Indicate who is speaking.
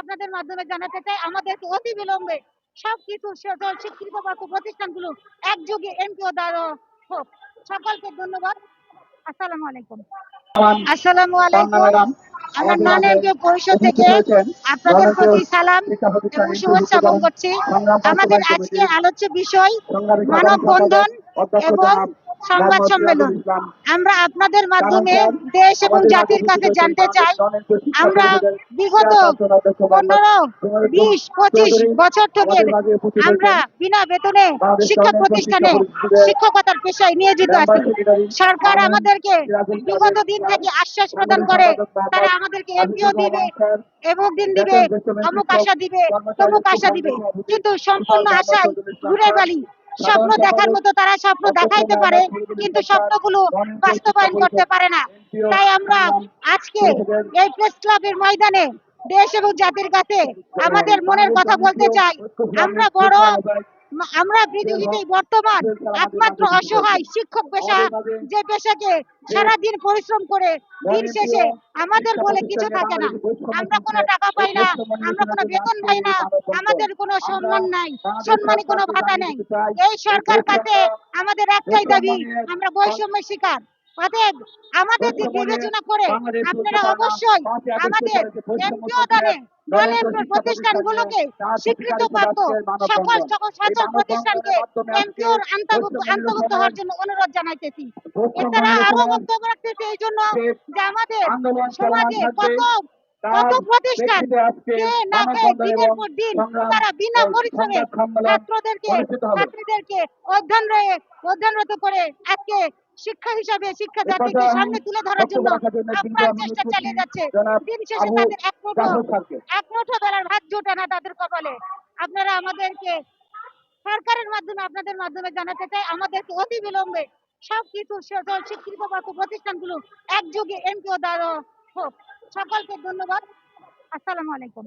Speaker 1: আপনাদের মাধ্যমে জানাতে চাই আমাদেরকে অতি বিলম্বে সবকিছু সকল স্বীকৃত প্রাপ্ত প্রতিষ্ঠানগুলো একযোগে এমপিও দ্বারা হোক। সকলকে ধন্যবাদ। আসসালামু আলাইকুম। আসসালামু আলাইকুম। আমার নন এমপিও পরিষদ থেকে আপনাদের প্রতি সালাম এবং শুভেচ্ছা করছি। আমাদের আজকে আলোচ্য বিষয় মানব বন্ধন এবং সংবাদ সম্মেলন। আমরা আপনাদের মাধ্যমে দেশ এবং জাতির কাছে জানতে চাই। আমরা বিগত পনেরো বিশ পঁচিশ বছর থেকে আমরা বিনা বেতনে শিক্ষা প্রতিষ্ঠানে শিক্ষকতার পেশায় নিয়োজিত আছি। সরকার আমাদেরকে বিগত দিন থেকে আশ্বাস প্রদান করে। তারা আমাদেরকে এমপিও দিবে এবং দিন দিবে অমুক আশা দিবে তমুক আশা দিবে। কিন্তু সম্পূর্ণ আশায় ঘুরে বালি। স্বপ্ন দেখার মতো তারা স্বপ্ন দেখাইতে পারে কিন্তু স্বপ্নগুলো বাস্তবায়ন করতে পারে না। তাই আমরা আজকে এই প্রেস ক্লাবের ময়দানে দেশ এবং জাতির কাছে আমাদের মনের কথা বলতে চাই। আমরা বড় আমরা পৃথিবীতে বর্তমান একমাত্র অসহায় শিক্ষক পেশা যে পেশাকে সারাদিন পরিশ্রম করে দিন শেষে আমাদের বলে কিছু থাকে না। আমরা কোনো টাকা পাই না আমরা কোনো বেতন পাই না আমাদের কোনো সম্মান নাই। সম্মানী কোনো ভাতা নেই। এই সরকার কাছে আমাদের একটাই দাবি আমরা বৈষম্য শিকার। অতএব আমাদের দিক বিবেচনা করে আপনারা অবশ্যই আমাদের এমপিও দানে প্রতিষ্ঠানগুলোকে স্বীকৃত প্রাপ্ত সকল সকল সকল প্রতিষ্ঠানকে এমপিওর অন্তর্ভুক্ত অন্তর্ভুক্ত হওয়ার জন্য অনুরোধ জানাইতেছি। এছাড়া আরও বক্তব্য রাখতেছি এই জন্য যে আমাদের সমাজে কত কত প্রতিষ্ঠান কে না খেয়ে দিনের পর দিন তারা বিনা পরিশ্রমে ছাত্রদেরকে ছাত্রীদেরকে অধ্যয়ন অধ্যয়নরত করে আজকে শিক্ষা হিসাবে শিক্ষা জাতিকে সামনে তুলে ধরার জন্য আপ্রাণ চেষ্টা চালিয়ে যাচ্ছে। দিন শেষে তাদের এক মুঠো এক মুঠো বেলার ভাত জোটে না তাদের কপালে। আপনারা আমাদেরকে সরকারের মাধ্যমে আপনাদের মাধ্যমে জানাতে চাই আমাদেরকে অতি বিলম্বে সবকিছু সকল স্বীকৃত প্রতিষ্ঠানগুলো একযোগে এমপিও দ্বারা হোক। সকলকে ধন্যবাদ। আসসালামু আলাইকুম।